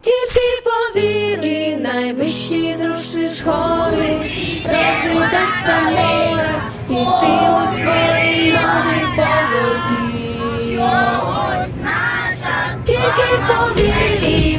тільки повіри, найвищі зрушиш хори, розглядаться море, і ти у твої ноги по воді. Тільки повіри,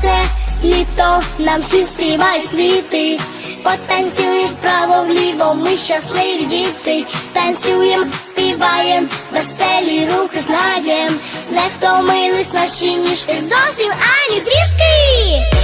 сонце, літо нам всі співають світи, потанцюй вправо вліво, ми щасливі діти, танцюєм, співаєм, веселі рухи знаєм, не втомились наші ніжки, зовсім ані трішки.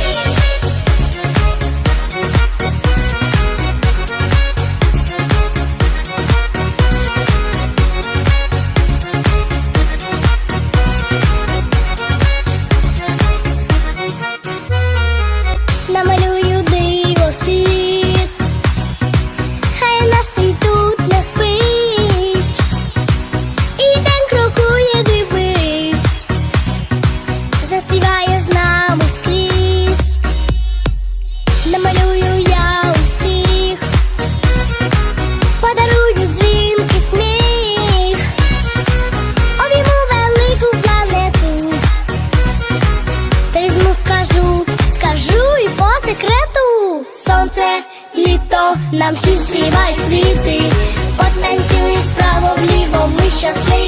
нам всі співають світи, потанцюй вправо вліво, ми щасливі.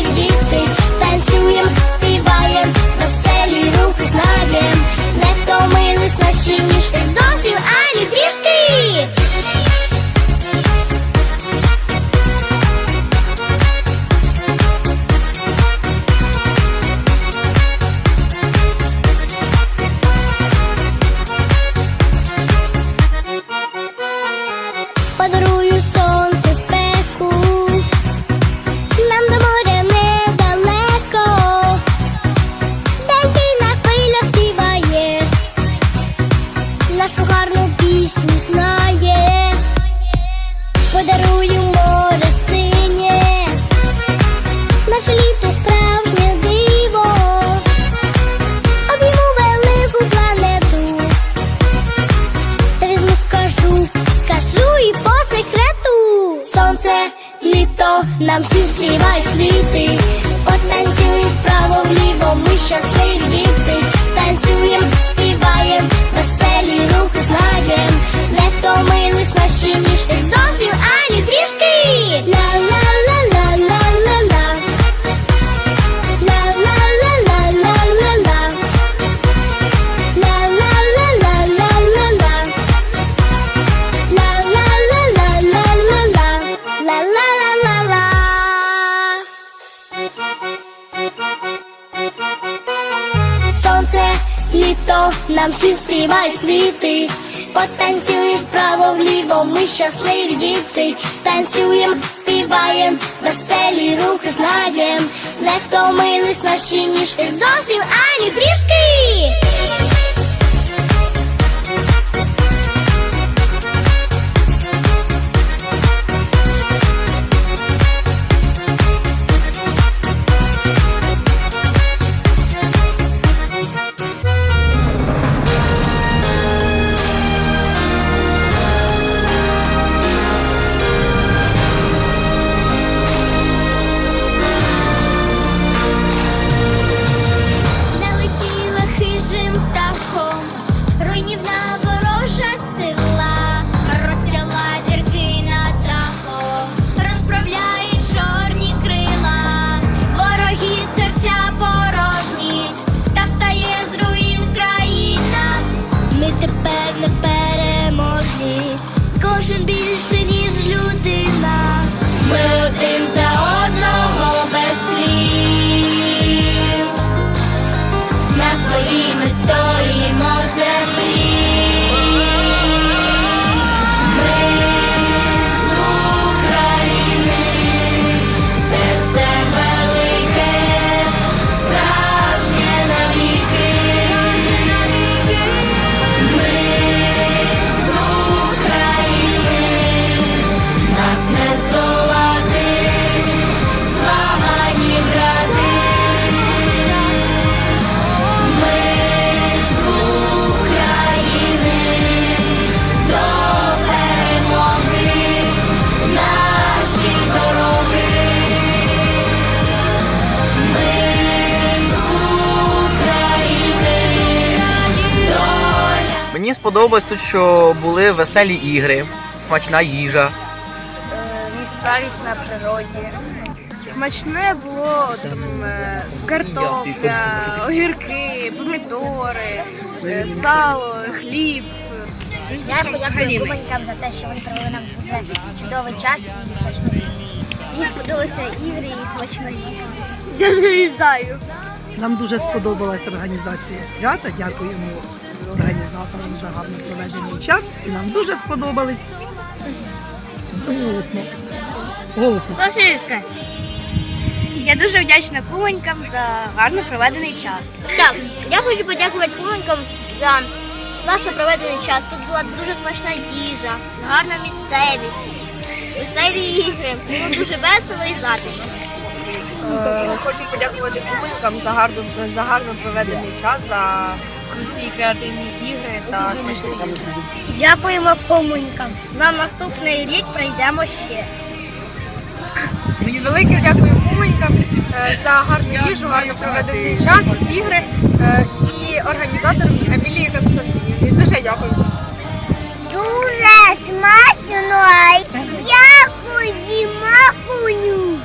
Нам всі співають світи, нам всі співають світи. Потанцюй вправо вліво, ми щасливі діти. Танцюєм, співаєм, веселі рухи знаєм. Не втомились наші ніжки зовсім ані трішки. Мені сподобалось тут, що були веселі ігри, смачна їжа. місцевість на природі. Смачне було там е, картопля, огірки, помідори, е, сало, хліб. Я подякую куманькам за те, що вони провели нам дуже чудовий час і смачний. Мені сподобалися ігри і смачно їсти. Я не знаю. Нам дуже сподобалась організація свята. Дякуємо за гарно проведений час. І нам дуже сподобались. Голосно. Голосно. Софійка, я дуже вдячна куманькам за гарно проведений час. Так, я хочу подякувати куманькам за класно проведений час. Тут була дуже смачна їжа, гарна місцевість, веселі ігри. Було дуже весело і затишно. Хочу подякувати куманькам за гарно, за гарно проведений час, за круті креативні ігри та смачні їжі. Дякуємо куманькам. На наступний рік прийдемо ще. Мені велике дякую куманькам е, за гарну їжу, гарно проведений час, ігри е, і організаторам Емілії Константинівні. Дуже дякую. Дуже смачно. Дякую, макуню.